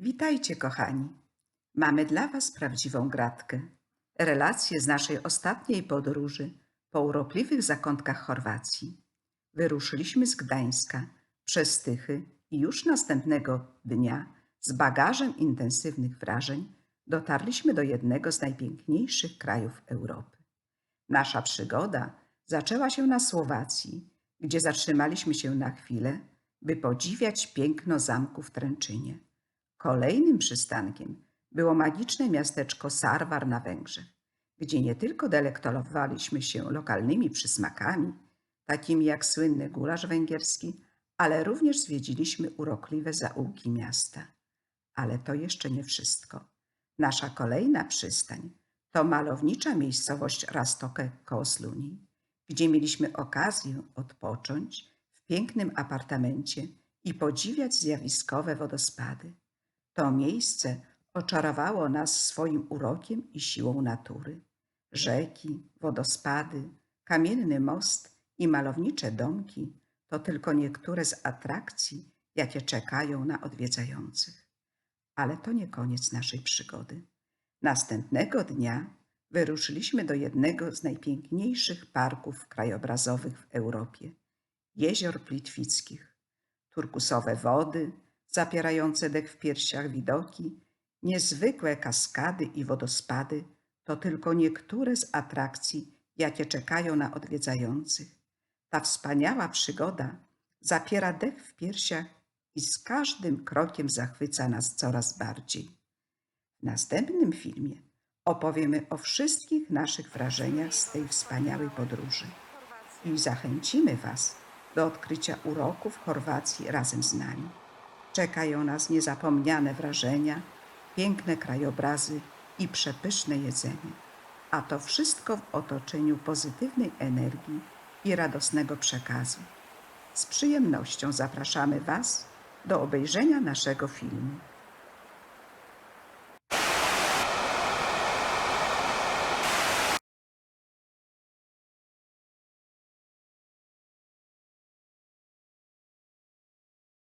Witajcie, kochani. Mamy dla Was prawdziwą gratkę. Relacje z naszej ostatniej podróży po urokliwych zakątkach Chorwacji. Wyruszyliśmy z Gdańska przez Tychy i już następnego dnia z bagażem intensywnych wrażeń dotarliśmy do jednego z najpiękniejszych krajów Europy. Nasza przygoda zaczęła się na Słowacji, gdzie zatrzymaliśmy się na chwilę, by podziwiać piękno zamku w Tręczynie. Kolejnym przystankiem było magiczne miasteczko Sarwar na Węgrzech, gdzie nie tylko delektowaliśmy się lokalnymi przysmakami, takimi jak słynny gulasz węgierski, ale również zwiedziliśmy urokliwe zaułki miasta. Ale to jeszcze nie wszystko. Nasza kolejna przystań to malownicza miejscowość Rastoke koło Sluni, gdzie mieliśmy okazję odpocząć w pięknym apartamencie i podziwiać zjawiskowe wodospady. To miejsce oczarowało nas swoim urokiem i siłą natury. Rzeki, wodospady, kamienny most i malownicze domki to tylko niektóre z atrakcji, jakie czekają na odwiedzających. Ale to nie koniec naszej przygody. Następnego dnia wyruszyliśmy do jednego z najpiękniejszych parków krajobrazowych w Europie jezior Plitwickich. Turkusowe wody, zapierające dech w piersiach widoki, niezwykłe kaskady i wodospady to tylko niektóre z atrakcji, jakie czekają na odwiedzających. Ta wspaniała przygoda zapiera dech w piersiach i z każdym krokiem zachwyca nas coraz bardziej. W następnym filmie opowiemy o wszystkich naszych wrażeniach z tej wspaniałej podróży i zachęcimy Was do odkrycia uroków Chorwacji razem z nami. Czekają nas niezapomniane wrażenia, piękne krajobrazy i przepyszne jedzenie. A to wszystko w otoczeniu pozytywnej energii i radosnego przekazu. Z przyjemnością zapraszamy Was do obejrzenia naszego filmu.